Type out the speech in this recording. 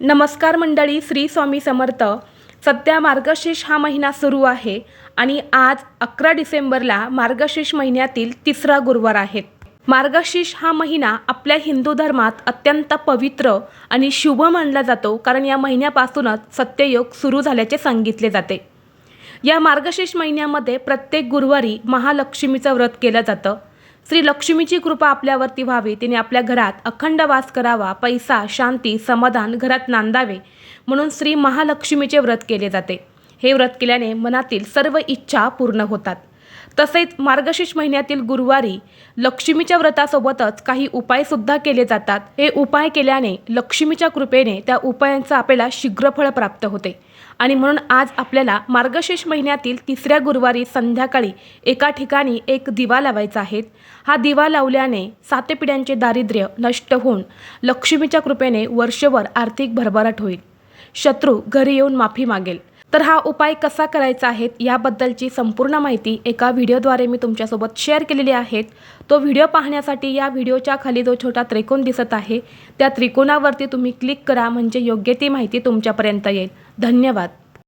नमस्कार मंडळी श्री स्वामी समर्थ. सध्या मार्गशीर्ष हा महिना सुरू आहे आणि आज अकरा डिसेंबरला मार्गशीर्ष महिन्यातील तिसरा गुरुवार आहे. मार्गशीर्ष हा महिना आपल्या हिंदू धर्मात अत्यंत पवित्र आणि शुभ मानला जातो कारण या महिन्यापासूनच सत्ययोग सुरू झाल्याचे सांगितले जाते. या मार्गशीर्ष महिन्यामध्ये प्रत्येक गुरुवारी महालक्ष्मीचं व्रत केलं जातं. श्री लक्ष्मीची कृपा आपल्यावरती व्हावी. तिने आपल्या घरात अखंड वास करावा पैसा शांती समाधान घरात नांदावे म्हणून श्री महालक्ष्मीचे व्रत केले जाते. हे व्रत केल्याने मनातील सर्व इच्छा पूर्ण होतात. तसेच मार्गशीर्ष महिन्यातील गुरुवारी लक्ष्मीच्या व्रतासोबतच काही उपायसुद्धा केले जातात. हे उपाय केल्याने लक्ष्मीच्या कृपेने त्या उपायांचं आपल्याला शीघ्रफळ प्राप्त होते. आणि म्हणून आज आपल्याला मार्गशीर्ष महिन्यातील तिसऱ्या गुरुवारी संध्याकाळी एका ठिकाणी एक दिवा लावायचा आहे. हा दिवा लावल्याने साते पिढ्यांचे दारिद्र्य नष्ट होऊन लक्ष्मीच्या कृपेने वर्षभर आर्थिक भरभराट होईल. शत्रू घरी येऊन माफी मागेल. तर हा उपाय कसा करायचा आहे याबद्दलची संपूर्ण माहिती एका व्हिडिओद्वारे मी तुमच्यासोबत शेअर केलेली आहे. तो व्हिडिओ पाहण्यासाठी या व्हिडिओच्या खाली जो छोटा त्रिकोण दिसत आहे त्या त्रिकोणावरती तुम्ही क्लिक करा म्हणजे योग्य ती माहिती तुमच्यापर्यंत येईल. धन्यवाद.